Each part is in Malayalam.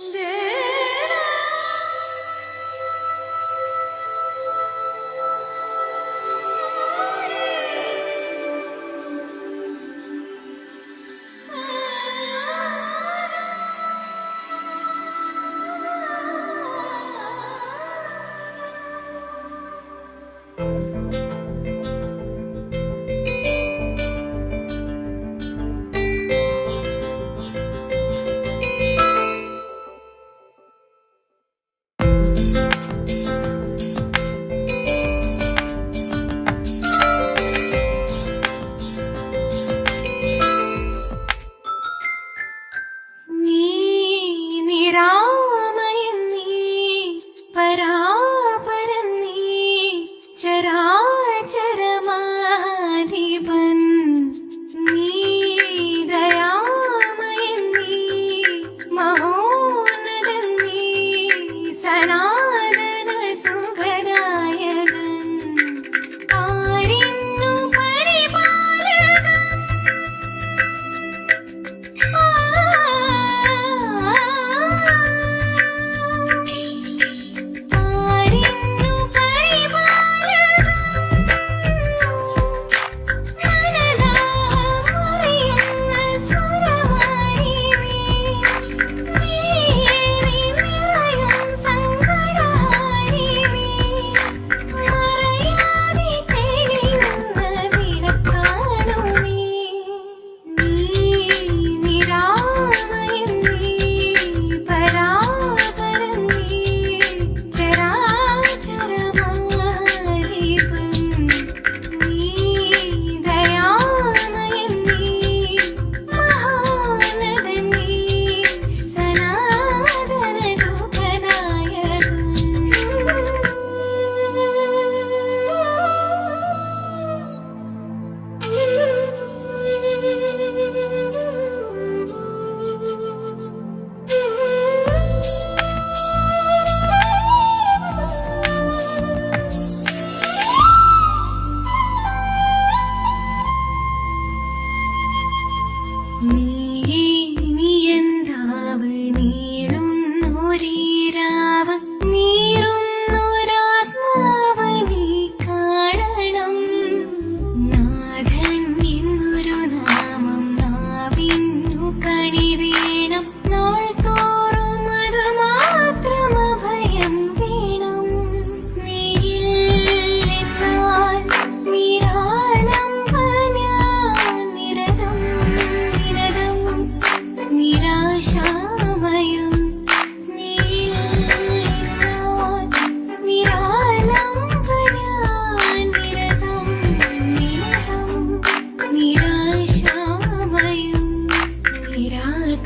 Yeah.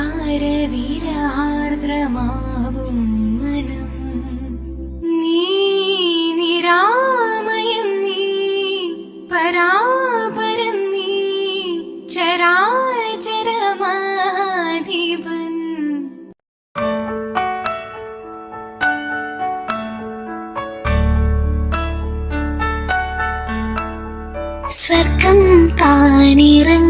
കാരവിരഹാർദ്രമാവും മനം നീ നിരാമയം നീ പരാപരം നീ ചരാചരമാധിപൻ. സ്വർഗം കാണിറങ്ങ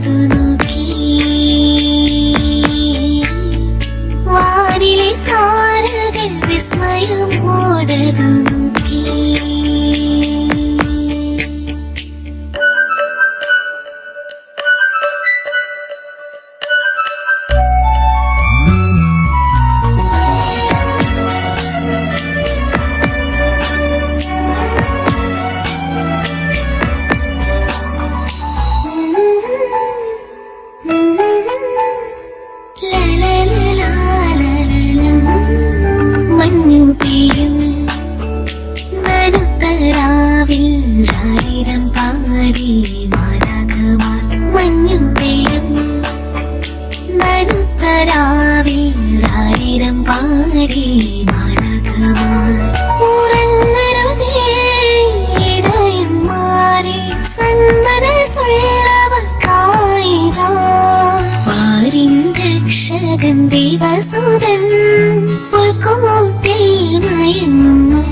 மனது நோக்கி. வானிலை தாரகள் விஸ்மயம் ஓடது തേടി പാടി പുൽക്കൂട്ടിൽ മയങ്ങുന്നു.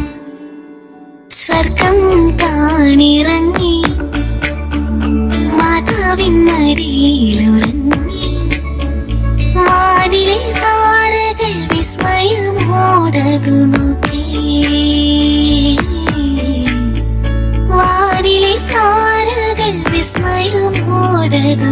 സ്വർഗം താണിറങ്ങി മാതാവിൻ അടിയിലുറങ്ങി. വാനിലെ താരകൾ വിസ്മയമോടതു നോക്കി വാനിലെ താരകൾ വിസ്മയമോടതു